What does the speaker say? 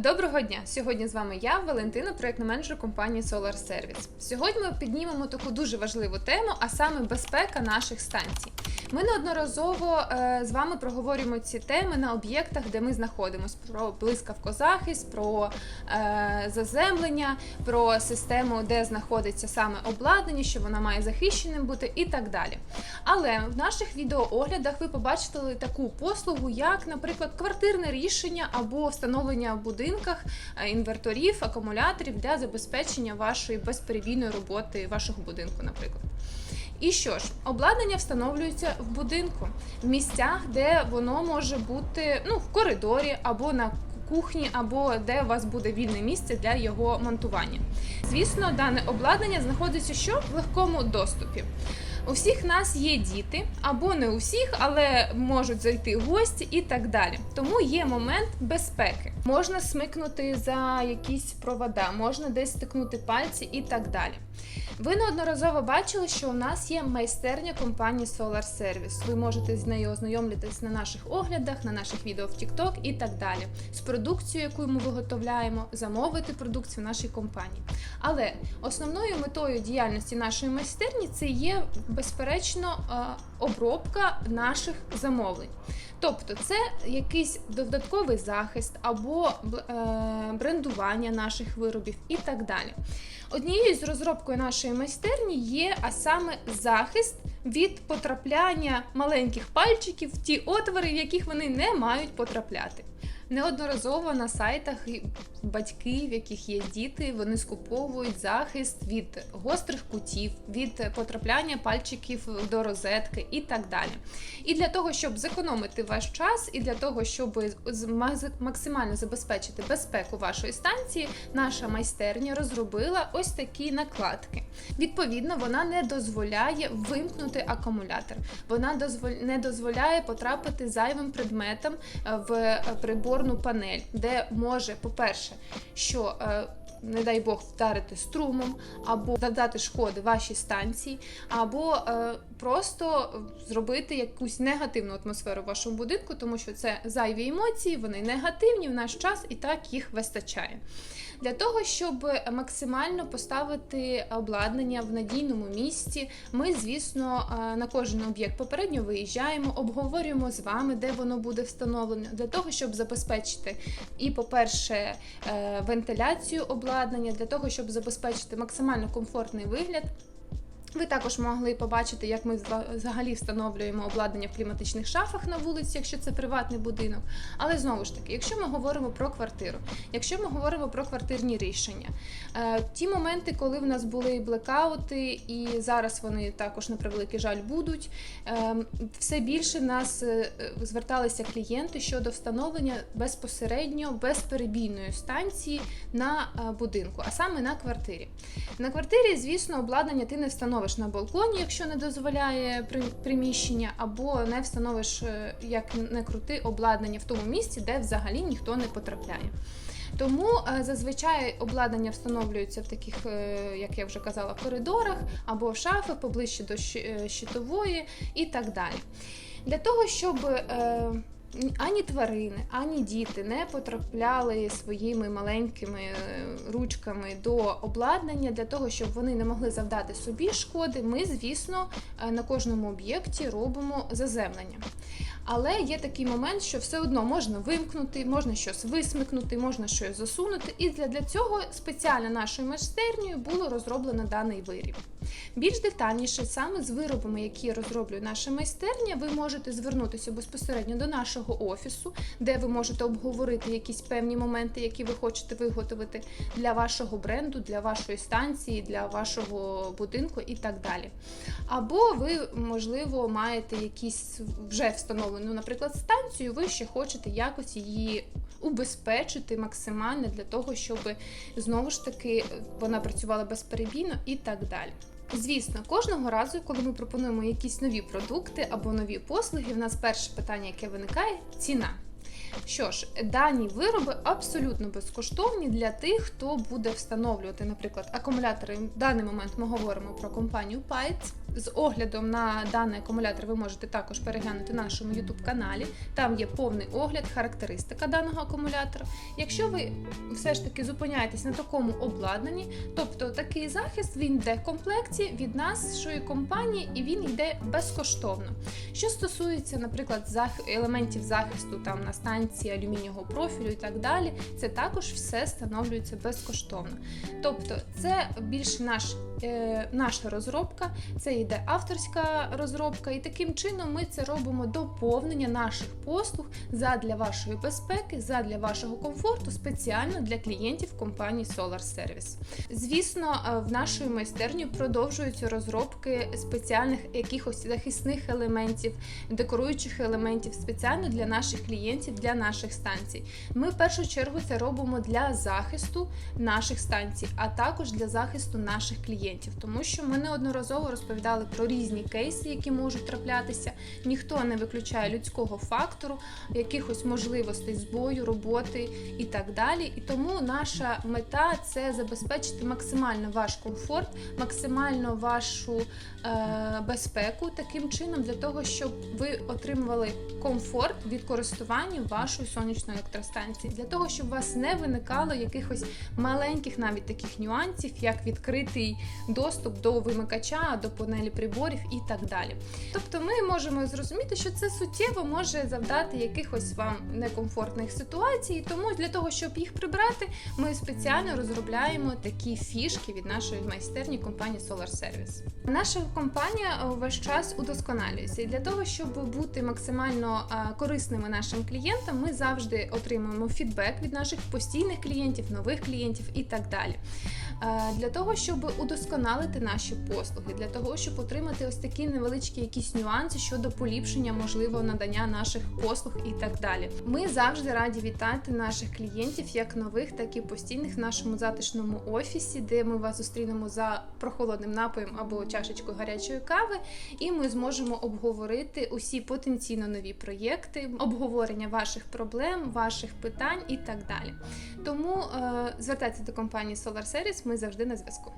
Доброго дня! Сьогодні з вами я, Валентина, проєктний менеджер компанії Solar Service. Сьогодні ми піднімемо таку дуже важливу тему, а саме безпека наших станцій. Ми неодноразово е, з вами проговорюємо ці теми на об'єктах, де ми знаходимося: про блискавкозахист, про е, заземлення, про систему, де знаходиться саме обладнання, що вона має захищеним бути, і так далі. Але в наших відеооглядах ви побачили таку послугу, як, наприклад, квартирне рішення або встановлення в будинках е, інверторів, акумуляторів для забезпечення вашої безперебійної роботи вашого будинку, наприклад. І що ж, обладнання встановлюється в будинку, в місцях, де воно може бути ну, в коридорі або на кухні, або де у вас буде вільне місце для його монтування. Звісно, дане обладнання знаходиться що в легкому доступі. У всіх нас є діти, або не у всіх, але можуть зайти гості і так далі. Тому є момент безпеки. Можна смикнути за якісь провода, можна десь стикнути пальці і так далі. Ви неодноразово бачили, що у нас є майстерня компанії Solar Service. Ви можете з нею ознайомитись на наших оглядах, на наших відео в TikTok і так далі. З продукцією, яку ми виготовляємо, замовити продукцію нашій компанії. Але основною метою діяльності нашої майстерні це є безперечно е, обробка наших замовлень. Тобто, це якийсь додатковий захист або е, брендування наших виробів і так далі. Однією з розробкою нашої майстерні є, а саме захист від потрапляння маленьких пальчиків в ті отвори, в яких вони не мають потрапляти. Неодноразово на сайтах і батьки, в яких є діти, вони скуповують захист від гострих кутів, від потрапляння пальчиків до розетки і так далі. І для того, щоб зекономити ваш час, і для того, щоб максимально забезпечити безпеку вашої станції, наша майстерня розробила ось такі накладки. Відповідно, вона не дозволяє вимкнути акумулятор. Вона не дозволяє потрапити зайвим предметом е, в е, приборну панель, де може, по-перше, що е, не дай Бог вдарити струмом, або завдати шкоди вашій станції, або е, просто зробити якусь негативну атмосферу в вашому будинку, тому що це зайві емоції, вони негативні в наш час і так їх вистачає. Для того, щоб максимально поставити обладнання в надійному місці, ми, звісно, е, на кожен об'єкт попередньо виїжджаємо, обговорюємо з вами, де воно буде встановлено, для того, щоб забезпечити і, по-перше, е, вентиляцію обладнання, для того, щоб забезпечити максимально комфортний вигляд. Ви також могли побачити, як ми взагалі встановлюємо обладнання в кліматичних шафах на вулиці, якщо це приватний будинок. Але знову ж таки, якщо ми говоримо про квартиру, якщо ми говоримо про квартирні рішення, е, ті моменти, коли в нас були блекаути, і зараз вони також на превеликий жаль будуть, е, все більше нас е, зверталися клієнти щодо встановлення безпосередньо безперебійної станції на будинку, а саме на квартирі. На квартирі, звісно, обладнання ти не встановиш на балконі, якщо не дозволяє приміщення, або не встановиш е, як не крути обладнання в тому місці, де взагалі ніхто не потрапляє. Тому е, зазвичай обладнання встановлюється в таких, е, як я вже казала, коридорах або шафи поближче до щитової і так далі. Для того, щоб ані тварини, ані діти не потрапляли своїми маленькими е, ручками до обладнання для того, щоб вони не могли завдати собі шкоди, ми, звісно, е, на кожному об'єкті робимо заземлення. Але є такий момент, що все одно можна вимкнути, можна щось висмикнути, можна щось засунути. І для, для цього спеціально нашою майстернею було розроблено даний виріб. Більш детальніше, саме з виробами, які розроблює наша майстерня, ви можете звернутися безпосередньо до нашого офісу, де ви можете обговорити якісь певні моменти, які ви хочете виготовити для вашого бренду, для вашої станції, для вашого будинку і так далі. Або ви, можливо, маєте якісь вже встановлену, наприклад, станцію, ви ще хочете якось її убезпечити максимально для того, щоб знову ж таки вона працювала безперебійно і так далі. Звісно, кожного разу, коли ми пропонуємо якісь нові продукти або нові послуги, в нас перше питання, яке виникає ціна. Що ж, дані вироби абсолютно безкоштовні для тих, хто буде встановлювати, наприклад, акумулятори. В даний момент ми говоримо про компанію Pyth. З оглядом на даний акумулятор ви можете також переглянути на нашому YouTube каналі. Там є повний огляд, характеристика даного акумулятора. Якщо ви все ж таки зупиняєтесь на такому обладнанні, тобто такий захист він йде в комплекті від нашої компанії і він йде безкоштовно. Що стосується, наприклад, елементів захисту там на станції алюмінієвого профілю і так далі, це також все встановлюється безкоштовно. Тобто, це більш наш, е, наша розробка, це йде авторська розробка, і таким чином ми це робимо доповнення наших послуг задля вашої безпеки, задля вашого комфорту, спеціально для клієнтів компанії Solar Service. Звісно, е, в нашої майстерні продовжуються розробки спеціальних якихось захисних елементів, декоруючих елементів спеціально для наших клієнтів, для наших станцій. Ми в першу чергу це робимо для захисту наших станцій, а також для захисту наших клієнтів, тому що ми неодноразово розповідали про різні кейси, які можуть траплятися. Ніхто не виключає людського фактору, якихось можливостей збою, роботи і так далі. І тому наша мета це забезпечити максимально ваш комфорт, максимально вашу е, безпеку таким чином, для того, щоб ви отримували комфорт від користування вашою сонячною електростанцією, для того, щоб у вас не виникало якихось маленьких навіть таких нюансів, як відкритий доступ до вимикача, до панелі приборів і так далі. Тобто ми можемо зрозуміти, що це суттєво може завдати якихось вам некомфортних ситуацій. Тому для того, щоб їх прибрати, ми спеціально розробляємо такі фішки від нашої майстерні компанії Solar Service. Наша компанія е, весь час удосконалюється, і для того, щоб бути максимально е, корисними нашим клієнтам, ми завжди отримуємо фідбек від наших постійних клієнтів, нових клієнтів і так далі. Е, Для того, щоб удосконалити наші послуги, для того, щоб отримати ось такі невеличкі якісь нюанси щодо поліпшення можливо надання наших послуг і так далі. Ми завжди раді вітати наших клієнтів, як нових, так і постійних в нашому затишному офісі, де ми вас зустрінемо за прохолодним напоєм або чашечкою гарячої кави, і ми зможемо обговорити усі потенційно нові проєкти, обговорення ваших проблем, ваших питань і так далі. Тому е, звертайтеся до компанії Solar Service, ми завжди на зв'язку.